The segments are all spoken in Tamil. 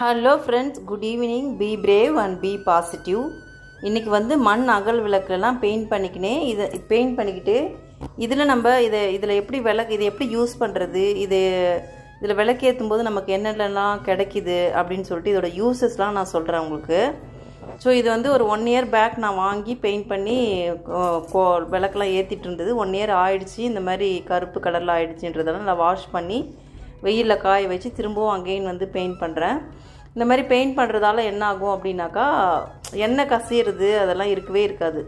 Hello friends good evening be brave and be positive இன்றைக்கி வந்து மண் அகல் விளக்குலாம் பெயிண்ட் பண்ணிக்கினேன் இதை பெயிண்ட் பண்ணிக்கிட்டு இதில் நம்ம இதை இதில் எப்படி விளக்கு இதை எப்படி யூஸ் பண்ணுறது இது இதில் விளக்கேற்றும் போது நமக்கு என்னென்னலாம் கிடைக்கிது அப்படின்னு சொல்லிட்டு இதோட யூசஸ்லாம் நான் சொல்கிறேன் உங்களுக்கு. ஸோ இது வந்து ஒரு ஒன் இயர் பேக் நான் வாங்கி பெயிண்ட் பண்ணி கோ- கோ- ஏற்றிட்டு இருந்தது. ஒன் இயர் ஆயிடுச்சு. இந்த மாதிரி கருப்பு கலரில் ஆயிடுச்சுன்றதெல்லாம் நான் வாஷ் பண்ணி வெயிலில் காய வச்சு திரும்பவும் அகெயின் வந்து பெயிண்ட் பண்ணுறேன் இந்த மாதிரி பெயிண்ட் பண்ணுறதால என்ன ஆகும் அப்படின்னாக்கா எண்ணெய் கசியிறது அதெல்லாம் இருக்கவே இருக்காது.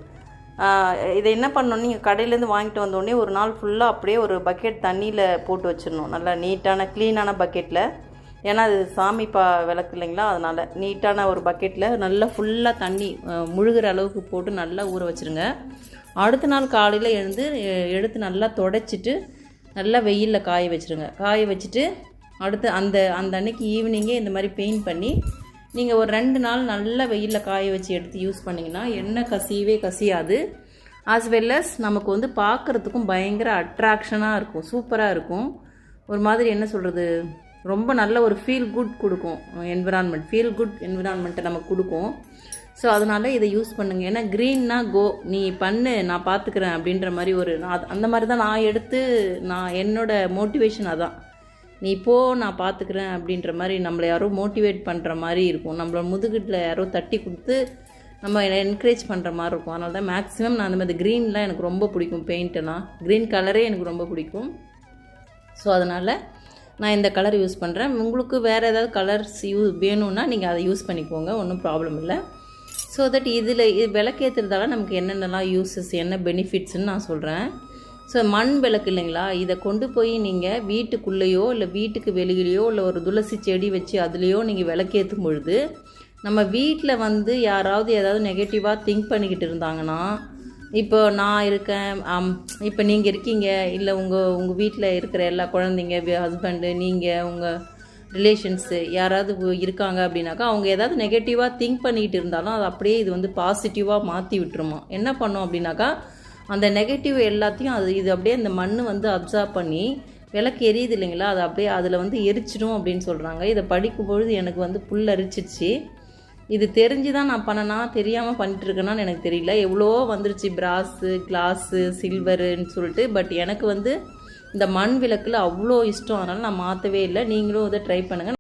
இதை என்ன பண்ணணும்? நீங்கள் கடையிலேருந்து வாங்கிட்டு வந்தோடனே ஒரு நாள் ஃபுல்லாக அப்படியே ஒரு பக்கெட் தண்ணியில் போட்டு வச்சிடணும். நல்லா நீட்டான க்ளீனான பக்கெட்டில் ஏன்னா அது சாமி பா விளக்கு இல்லைங்களா? அதனால் நீட்டான ஒரு பக்கெட்டில் நல்லா ஃபுல்லாக தண்ணி முழுகிற அளவுக்கு போட்டு நல்லா ஊற வச்சுருங்க. அடுத்த நாள் காலையில் எழுந்து எடுத்து நல்லா தொடச்சிட்டு நல்லா வெயிலில் காய வச்சுருங்க. காய வச்சுட்டு அடுத்து அந்த அந்த அன்னைக்கு ஈவினிங்கே இந்த மாதிரி பெயிண்ட் பண்ணி நீங்கள் ஒரு ரெண்டு நாள் நல்லா வெயிலில் காய வச்சு எடுத்து யூஸ் பண்ணிங்கன்னா எண்ணெய் கசியவே கசியாது. ஆஸ் வெல் அஸ் நமக்கு வந்து பார்க்குறதுக்கும் பயங்கர அட்ராக்ஷனாக இருக்கும். சூப்பராக இருக்கும். ஒரு மாதிரி என்ன சொல்கிறது ரொம்ப நல்ல ஒரு ஃபீல் குட் கொடுக்கும். என்விரான்மெண்ட் ஃபீல் குட் என்விரான்மெண்ட்டை நமக்கு கொடுக்கும். ஸோ அதனால் இதை யூஸ் பண்ணுங்க. ஏன்னா க்ரீன்னா கோ நீ பண்ணு நான் பார்த்துக்கிறேன் அப்படின்ற மாதிரி ஒரு நான் அந்த மாதிரி தான் நான் எடுத்து நான் என்னோட மோட்டிவேஷன் அதான். நீ போ நான் பார்த்துக்கிறேன் அப்படின்ற மாதிரி நம்மளை யாரோ மோட்டிவேட் பண்ணுற மாதிரி இருக்கும். நம்மள முதுகில் யாரோ தட்டி கொடுத்து நம்ம என்கரேஜ் பண்ணுற மாதிரி இருக்கும். அதனால தான் மேக்ஸிமம் நான் அந்த மாதிரி க்ரீன்லாம் எனக்கு ரொம்ப பிடிக்கும் பெயிண்ட்டெல்லாம் க்ரீன் கலரே எனக்கு ரொம்ப பிடிக்கும். ஸோ அதனால் நான் இந்த கலர் யூஸ் பண்ணுறேன் உங்களுக்கு வேறு ஏதாவது கலர்ஸ் யூ வேணும்னா நீங்கள் அதை யூஸ் பண்ணிக்கோங்க. ஒன்றும் ப்ராப்ளம் இல்லை. ஸோ தட் இதில் இது விளக்கேற்றுறதால நமக்கு என்னென்னலாம் யூஸஸ் என்ன பெனிஃபிட்ஸ்ன்னு நான் சொல்கிறேன் ஸோ மண் விளக்கு இல்லைங்களா? இதை கொண்டு போய் நீங்கள் வீட்டுக்குள்ளேயோ இல்லை வீட்டுக்கு வெளியிலையோ இல்லை ஒரு துளசி செடி வச்சு அதுலேயோ நீங்கள் விளக்கேற்றும் பொழுது நம்ம வீட்டில் வந்து யாராவது ஏதாவது நெகட்டிவாக திங்க் பண்ணிக்கிட்டு இருந்தாங்கன்னா இப்போ நான் இருக்கேன் இப்போ நீங்கள் இருக்கீங்க இல்லை உங்கள் உங்கள் வீட்டில் இருக்கிற எல்லா குழந்தைங்க ஹஸ்பண்டு நீங்கள் உங்கள் ரிலேஷன்ஸு யாராவது இருக்காங்க அப்படின்னாக்கா அவங்க ஏதாவது நெகட்டிவாக திங்க் பண்ணிகிட்டு இருந்தாலும் அது அப்படியே இது வந்து பாசிட்டிவாக மாற்றி விட்டுருமா? என்ன பண்ணோம் அப்படின்னாக்கா அந்த நெகட்டிவ் எல்லாத்தையும் அது இது அப்படியே அந்த மண் வந்து அப்சர்வ் பண்ணி விளக்கு எரியுது இல்லைங்களா? அது அப்படியே அதில் வந்து எரிச்சிடும் அப்படின்னு சொல்கிறாங்க இதை படிக்கும்பொழுது எனக்கு வந்து புல் அரிச்சிச்சு இது தெரிஞ்சு தான் நான் பண்ணனா தெரியாமல் பண்ணிட்டுருக்கேனான்னு எனக்கு தெரியல. எவ்வளோ வந்துருச்சு பிராஸு கிளாஸு சில்வருன்னு சொல்லிட்டு. பட் எனக்கு வந்து இந்த மண் விளக்கில் அவ்வளோ இஷ்டம். அதனால் நான் மாற்றவே இல்லை. நீங்களும் இதை ட்ரை பண்ணுங்கள்